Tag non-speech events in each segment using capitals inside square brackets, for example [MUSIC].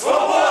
Слава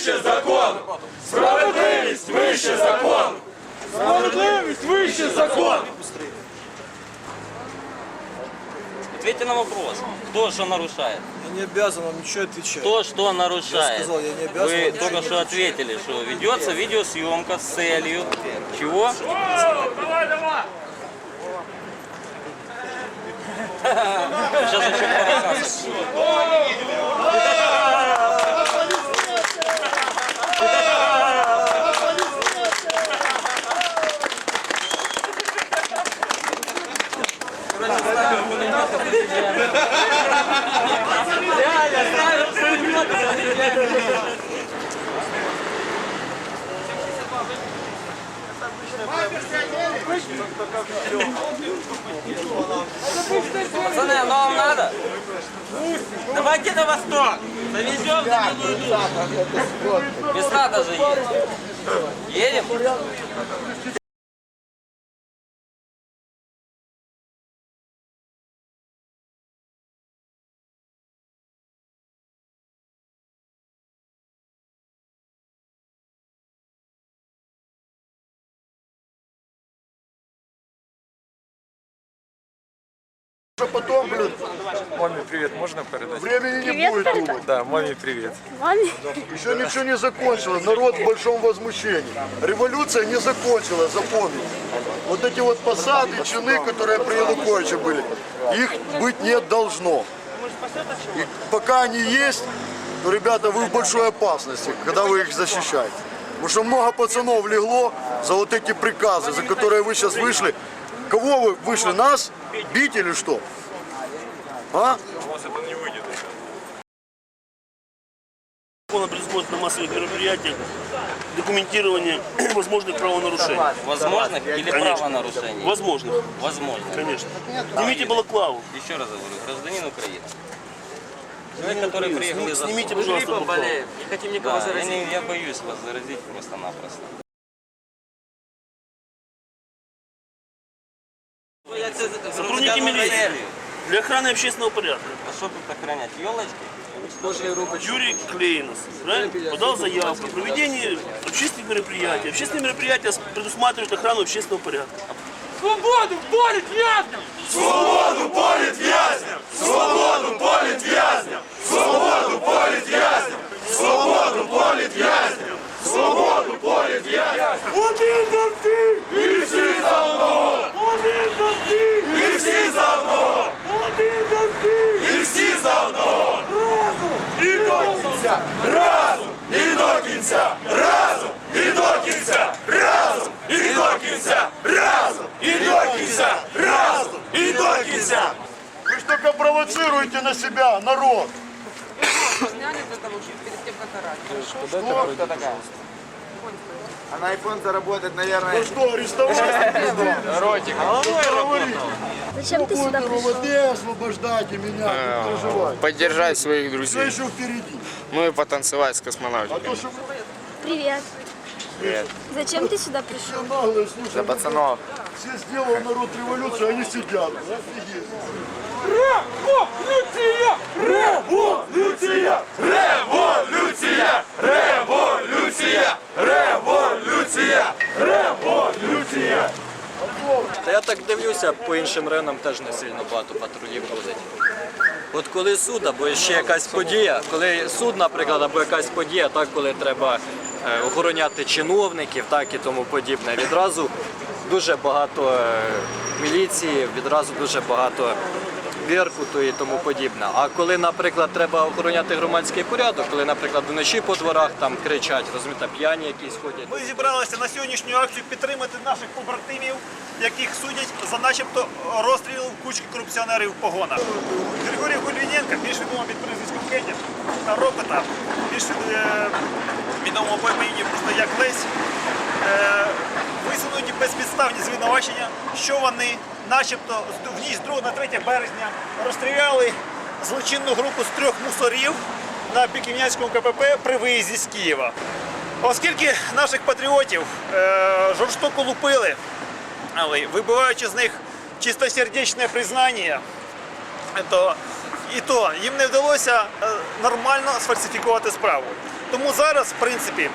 вище закону! Справедливість вище закону! Справедливість вище закону! Ответьте на вопрос. Кто что нарушает? Я не обязан вам ничего отвечать. Кто что нарушает? Я сказал, я не обязан Вы только что ответили, что ведется видеосъемка с целью чего? О, давай, давай! Сейчас еще Пацаны, оно вам надо? Давайте на восток. Завезем за минуту. Весна даже есть. Едем? Уже потом, блин, Маме привет, можно передать? времени не Привет будет передай. думать. Да, маме привет. Маме. Еще ничего не закончилось, народ в большом возмущении. Революция не закончилась, запомните. Вот эти вот посады, чины, которые при Януковиче были, их быть не должно. И пока они есть, то, ребята, вы в большой опасности, когда вы их защищаете. Потому что много пацанов легло за вот эти приказы, за которые вы сейчас вышли. Кого вы вышли? Нас бить или что? А? Закон предусмотрено на массовых мероприятиях документирование [CLEARS THROAT] возможных правонарушений. Возможных или Конечно. правонарушений? Возможных, Возможно. конечно. Снимите балаклаву. Еще раз говорю, гражданин Украины. Человек, который приехал из Снимите, Азова. пожалуйста, балаклаву. Не хотим никого да, заразить. Я, не- я боюсь вас заразить просто-напросто. Охраны общественного порядка. А что тут охранять? Елочки? Юрий Клейнос правильно? подал заявку о проведении общественных мероприятий. Общественные мероприятия предусматривают охрану общественного порядка. Свободу борет в'язням! Свободу борет в'язням! Свободу борет в'язням! Свободу борет в'язням! Свободу борет в'язням! Свободу борет в'язням! Один провоцируете на себя народ. сняли для того, чтобы перед тем, как орать. Хорошо? А на iPhone заработать, наверное, Ну что, арестовать? Зачем ты сюда пришел? освобождайте меня, не переживайте. поддержать своих Все друзей. еще впереди. Ну и потанцевать с А космонавтикой. то, что Привет. Привет. Зачем ты сюда пришел? За пацанов. Все сделал народ революцию, они сидят. Офигеть. Революція! Революція! Революція! Революція! Революція! Революція! Та я так дивлюся, по іншим районам теж не сильно багато патрулів ходить. От коли суд або ще якась подія, коли суд, наприклад, або якась подія, так коли треба е, охороняти чиновників, так і тому подібне, відразу дуже багато е, міліції, відразу дуже багато Беркуту і тому подібне. А коли, наприклад, треба охороняти громадський порядок, коли, наприклад, вночі по дворах там кричать, розумієте, п'яні якісь ходять. Ми зібралися на сьогоднішню акцію підтримати наших побратимів, яких судять за начебто розстріл кучки корупціонерів в погонах. Григорій Гульвіненко, більш відомо під прізвиськом Кетя та Ропета, більш е, відомо по імені просто як Лесь, е, висунуті безпідставні звинувачення, що вони начебто в ніч з 2 на 3 березня розстріляли злочинну групу з трьох мусорів на Піківнянському КПП при виїзді з Києва. Оскільки наших патріотів е, жорстоко лупили, але вибиваючи з них чистосердечне признання, то і то їм не вдалося е, нормально сфальсифікувати справу. Тому зараз, в принципі,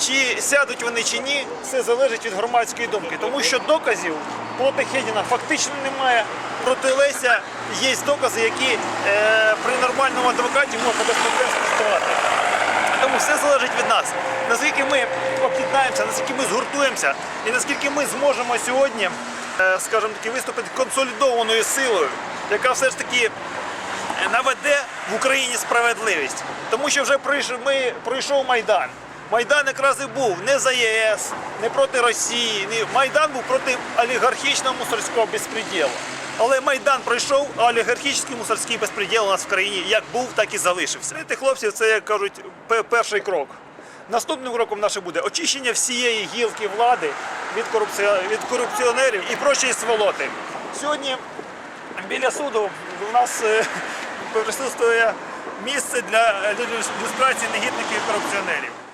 чи сядуть вони чи ні, все залежить від громадської думки. Тому що доказів проти Хедіна фактично немає. Проти Леся є докази, які е, при нормальному адвокаті можна без. Тому все залежить від нас. Наскільки ми об'єднаємося, наскільки ми згуртуємося, і наскільки ми зможемо сьогодні, е, скажімо таки, виступити консолідованою силою, яка все ж таки наведе в Україні справедливість. Тому що вже пройшов, ми, пройшов Майдан. Майдан якраз і був не за ЄС, не проти Росії. Не, Майдан був проти олігархічного мусорського безпреділу. Але Майдан пройшов, а олігархічний мусорський безпреділ у нас в країні як був, так і залишився. Знаєте, хлопців, це, як кажуть, перший крок. Наступним кроком наше буде очищення всієї гілки влади від, корупці... від корупціонерів і прочої сволоти. Сьогодні біля суду у нас е, присутствує місце для люстрації негідників і корупціонерів.